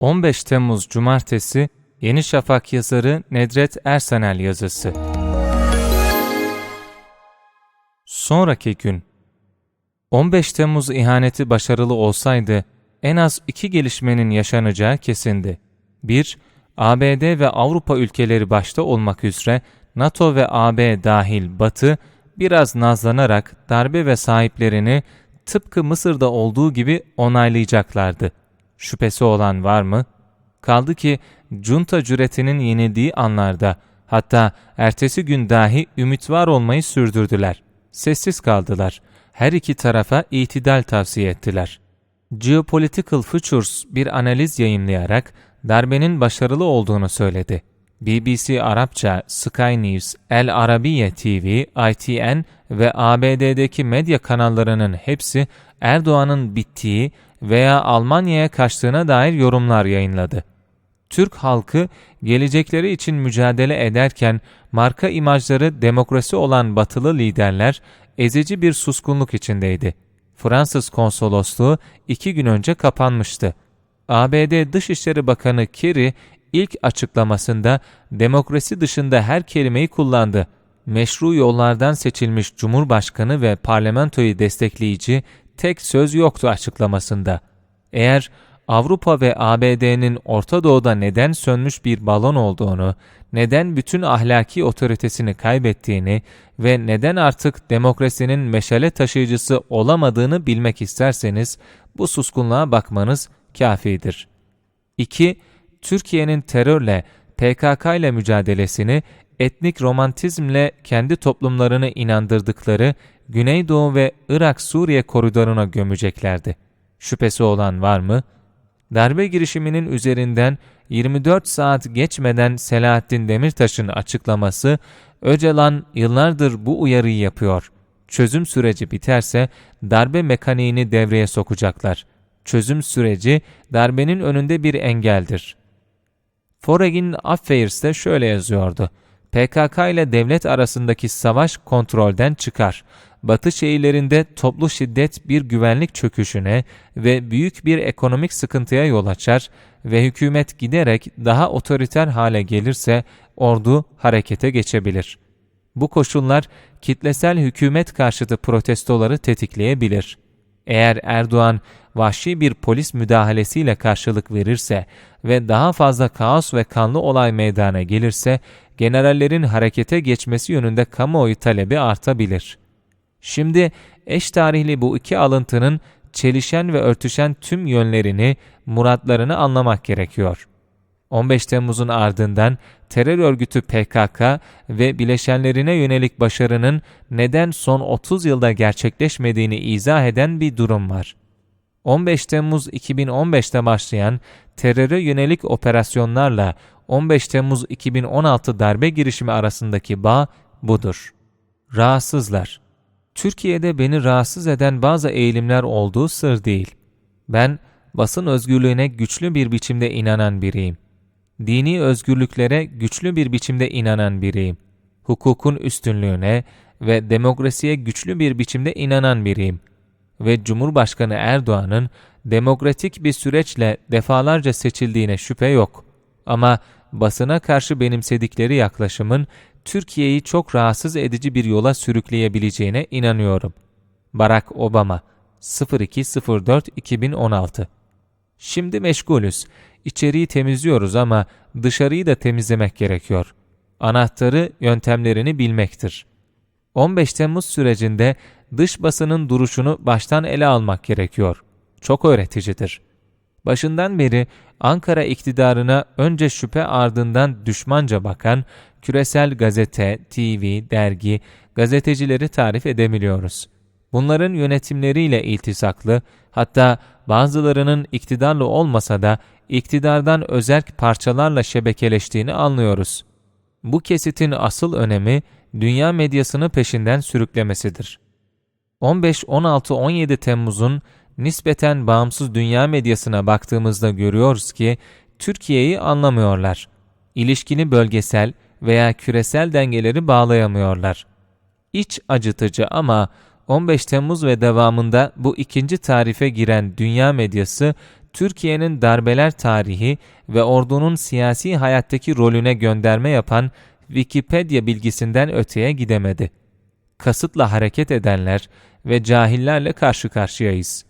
15 Temmuz Cumartesi Yeni Şafak yazarı Nedret Ersanel yazısı. Sonraki gün 15 Temmuz ihaneti başarılı olsaydı en az iki gelişmenin yaşanacağı kesindi. 1. ABD ve Avrupa ülkeleri başta olmak üzere NATO ve AB dahil Batı biraz nazlanarak darbe ve sahiplerini tıpkı Mısır'da olduğu gibi onaylayacaklardı. Şüphesi olan var mı? Kaldı ki junta cüretinin yenildiği anlarda hatta ertesi gün dahi ümit var olmayı sürdürdüler. Sessiz kaldılar. Her iki tarafa itidal tavsiye ettiler. Geopolitical Futures bir analiz yayınlayarak darbenin başarılı olduğunu söyledi. BBC Arapça, Sky News, El Arabiye TV, ITN ve ABD'deki medya kanallarının hepsi Erdoğan'ın bittiği veya Almanya'ya kaçtığına dair yorumlar yayınladı. Türk halkı gelecekleri için mücadele ederken marka imajları demokrasi olan batılı liderler ezici bir suskunluk içindeydi. Fransız konsolosluğu iki gün önce kapanmıştı. ABD Dışişleri Bakanı Kerry ilk açıklamasında demokrasi dışında her kelimeyi kullandı. Meşru yollardan seçilmiş Cumhurbaşkanı ve parlamentoyu destekleyici tek söz yoktu açıklamasında. Eğer Avrupa ve ABD'nin Orta Doğu'da neden sönmüş bir balon olduğunu, neden bütün ahlaki otoritesini kaybettiğini ve neden artık demokrasinin meşale taşıyıcısı olamadığını bilmek isterseniz bu suskunluğa bakmanız kafidir. 2. Türkiye'nin terörle, PKK ile mücadelesini etnik romantizmle kendi toplumlarını inandırdıkları Güneydoğu ve Irak-Suriye koridoruna gömeceklerdi. Şüphesi olan var mı? Darbe girişiminin üzerinden 24 saat geçmeden Selahattin Demirtaş'ın açıklaması, Öcalan yıllardır bu uyarıyı yapıyor. Çözüm süreci biterse darbe mekaniğini devreye sokacaklar. Çözüm süreci darbenin önünde bir engeldir. Foreign Affairs'te şöyle yazıyordu. PKK ile devlet arasındaki savaş kontrolden çıkar. Batı şehirlerinde toplu şiddet bir güvenlik çöküşüne ve büyük bir ekonomik sıkıntıya yol açar ve hükümet giderek daha otoriter hale gelirse ordu harekete geçebilir. Bu koşullar kitlesel hükümet karşıtı protestoları tetikleyebilir. Eğer Erdoğan vahşi bir polis müdahalesiyle karşılık verirse ve daha fazla kaos ve kanlı olay meydana gelirse generallerin harekete geçmesi yönünde kamuoyu talebi artabilir. Şimdi eş tarihli bu iki alıntının çelişen ve örtüşen tüm yönlerini, muratlarını anlamak gerekiyor. 15 Temmuz'un ardından terör örgütü PKK ve bileşenlerine yönelik başarının neden son 30 yılda gerçekleşmediğini izah eden bir durum var. 15 Temmuz 2015'te başlayan teröre yönelik operasyonlarla 15 Temmuz 2016 darbe girişimi arasındaki bağ budur. Rahatsızlar. Türkiye'de beni rahatsız eden bazı eğilimler olduğu sır değil. Ben basın özgürlüğüne güçlü bir biçimde inanan biriyim. Dini özgürlüklere güçlü bir biçimde inanan biriyim. Hukukun üstünlüğüne ve demokrasiye güçlü bir biçimde inanan biriyim. Ve Cumhurbaşkanı Erdoğan'ın demokratik bir süreçle defalarca seçildiğine şüphe yok. Ama basına karşı benimsedikleri yaklaşımın Türkiye'yi çok rahatsız edici bir yola sürükleyebileceğine inanıyorum. Barack Obama 02.04.2016 Şimdi meşgulüz. İçeriği temizliyoruz ama dışarıyı da temizlemek gerekiyor. Anahtarı yöntemlerini bilmektir. 15 Temmuz sürecinde dış basının duruşunu baştan ele almak gerekiyor. Çok öğreticidir. Başından beri Ankara iktidarına önce şüphe ardından düşmanca bakan küresel gazete, TV, dergi, gazetecileri tarif edebiliyoruz. Bunların yönetimleriyle iltisaklı, hatta bazılarının iktidarlı olmasa da iktidardan özerk parçalarla şebekeleştiğini anlıyoruz. Bu kesitin asıl önemi dünya medyasını peşinden sürüklemesidir. 15-16-17 Temmuz'un nispeten bağımsız dünya medyasına baktığımızda görüyoruz ki Türkiye'yi anlamıyorlar. İlişkini bölgesel veya küresel dengeleri bağlayamıyorlar. İç acıtıcı ama 15 Temmuz ve devamında bu ikinci tarife giren dünya medyası Türkiye'nin darbeler tarihi ve ordunun siyasi hayattaki rolüne gönderme yapan Wikipedia bilgisinden öteye gidemedi. Kasıtla hareket edenler ve cahillerle karşı karşıyayız.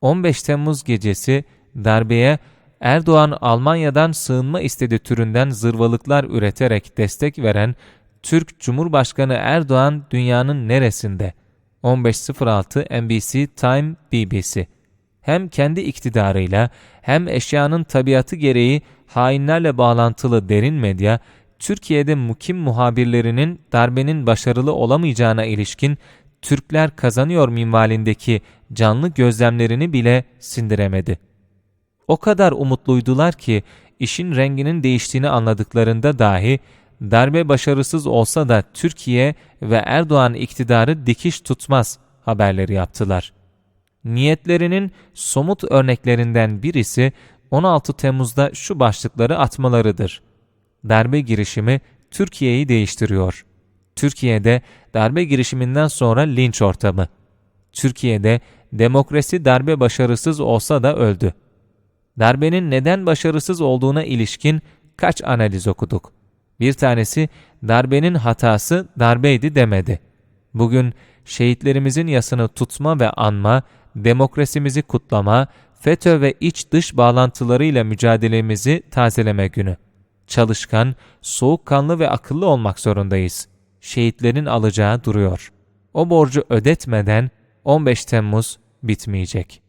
15 Temmuz gecesi darbeye Erdoğan Almanya'dan sığınma istedi türünden zırvalıklar üreterek destek veren Türk Cumhurbaşkanı Erdoğan dünyanın neresinde? 15.06 NBC Time BBC Hem kendi iktidarıyla hem eşyanın tabiatı gereği hainlerle bağlantılı derin medya, Türkiye'de mukim muhabirlerinin darbenin başarılı olamayacağına ilişkin Türkler kazanıyor minvalindeki canlı gözlemlerini bile sindiremedi. O kadar umutluydular ki işin renginin değiştiğini anladıklarında dahi darbe başarısız olsa da Türkiye ve Erdoğan iktidarı dikiş tutmaz haberleri yaptılar. Niyetlerinin somut örneklerinden birisi 16 Temmuz'da şu başlıkları atmalarıdır. Darbe girişimi Türkiye'yi değiştiriyor. Türkiye'de darbe girişiminden sonra linç ortamı. Türkiye'de demokrasi darbe başarısız olsa da öldü. Darbenin neden başarısız olduğuna ilişkin kaç analiz okuduk. Bir tanesi darbenin hatası darbeydi demedi. Bugün şehitlerimizin yasını tutma ve anma, demokrasimizi kutlama, FETÖ ve iç dış bağlantılarıyla mücadelemizi tazeleme günü. Çalışkan, soğukkanlı ve akıllı olmak zorundayız. Şehitlerin alacağı duruyor. O borcu ödetmeden 15 Temmuz bitmeyecek.''